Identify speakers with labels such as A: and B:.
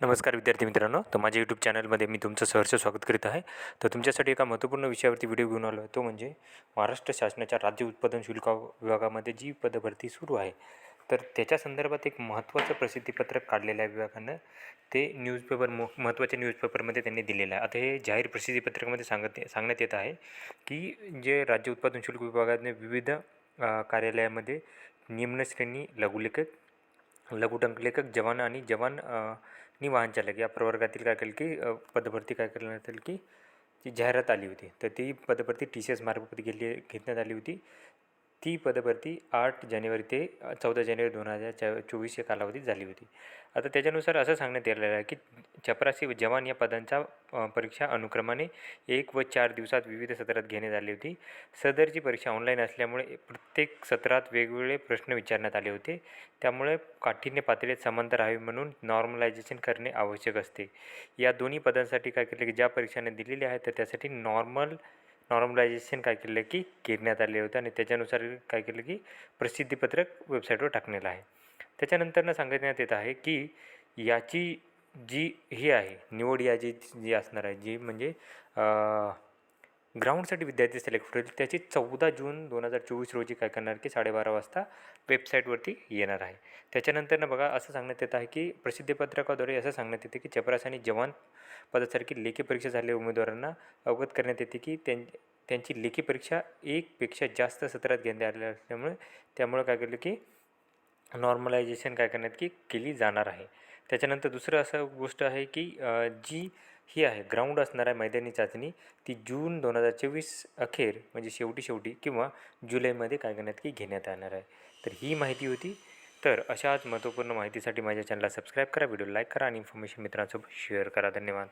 A: नमस्कार विद्यार्थी मित्रांनो. तर माझ्या यूट्यूब चॅनलमध्ये मी तुमचं सहर्ष स्वागत करीत आहे. तर तुमच्यासाठी एका महत्त्वपूर्ण विषयावरती व्हिडिओ घेऊन आलो आहे. तो म्हणजे महाराष्ट्र शासनाच्या राज्य उत्पादन शुल्क विभागामध्ये जी पदभरती सुरू आहे. तर त्याच्या संदर्भात एक महत्त्वाचं प्रसिद्धीपत्रक काढलेलं आहे विभागानं. ते न्यूजपेपर मो महत्त्वाच्या न्यूजपेपरमध्ये त्यांनी दिलेलं आहे. आता हे जाहीर प्रसिद्धीपत्रकामध्ये सांगत सांगण्यात येत आहे की जे राज्य उत्पादन शुल्क विभागाने विविध कार्यालयामध्ये निम्नश्रेणी लघुलेखक लघुटंकलेखक जवान आणि जवान नि वाहन चालक. या प्रवर्गातील काय केलं की पदभरती काय करण्यात आली की ती जाहिरात आली होती तर ती पदभरती टी सी एस मार्फत गेली घेण्यात आली होती. ती पदभरती आठ जानेवारी ते चौदा जानेवारी दोन हजार च चोवीस या कालावधीत झाली होती. आता त्याच्यानुसार असं सांगण्यात आलेलं आहे की चपरासी व जवान या पदांच्या परीक्षा अनुक्रमाने एक व चार दिवसात विविध सत्रात घेण्यात आली होती. सदरची परीक्षा ऑनलाईन असल्यामुळे प्रत्येक सत्रात वेगवेगळे प्रश्न विचारण्यात आले होते. त्यामुळे काठीण्य पातळीत समांतर राहावी म्हणून नॉर्मलायझेशन करणे आवश्यक असते. या दोन्ही पदांसाठी काय केलं की ज्या परीक्षाने दिलेली आहे तर त्यासाठी नॉर्मल नॉर्मलायझेशन काय केलं की घेण्यात आले होते आणि त्याच्यानुसार काय केलं की प्रसिद्धीपत्रक वेबसाईटवर टाकलेलं आहे. त्याच्यानंतरनं सांगण्यात येत आहे की याची जी ही आहे निवड यादी जी असणार आहे जी म्हणजे ग्राउंडसाठी विद्यार्थी सिलेक्ट होईल त्याची चौदा जून दोन हजार चोवीस रोजी काय करणार की साडेबारा वाजता वेबसाईटवरती येणार आहे. त्याच्यानंतरनं बघा असं सांगण्यात येत आहे की प्रसिद्धीपत्रकाद्वारे असं सांगण्यात येते की चपरास आणि जवान पदासारखी लेखी परीक्षा झालेल्या उमेदवारांना अवगत करण्यात येते की त्यां त्यांची लेखी परीक्षा एकपेक्षा जास्त सत्रात घेण्यात आलेल्या असल्यामुळे त्यामुळे काय केलं की नॉर्मलायझेशन काय करण्यात की केली जाणार आहे. त्याच्यानंतर दुसरं असं गोष्ट आहे की जी ही आहे. ग्राउंड असणार आहे मैदानी चाचणी. ती जून दोन हजार चोवीस अखेर म्हणजे शेवटी शेवटी किंवा जुलैमध्ये काय करण्यात की घेण्यात येणार आहे. तर ही माहिती होती. तर अशाच महत्त्वपूर्ण माहितीसाठी माझ्या चॅनलला सबस्क्राईब करा व्हिडिओ लाईक करा आणि इन्फॉर्मेशन मित्रांसोबत शेअर करा. धन्यवाद.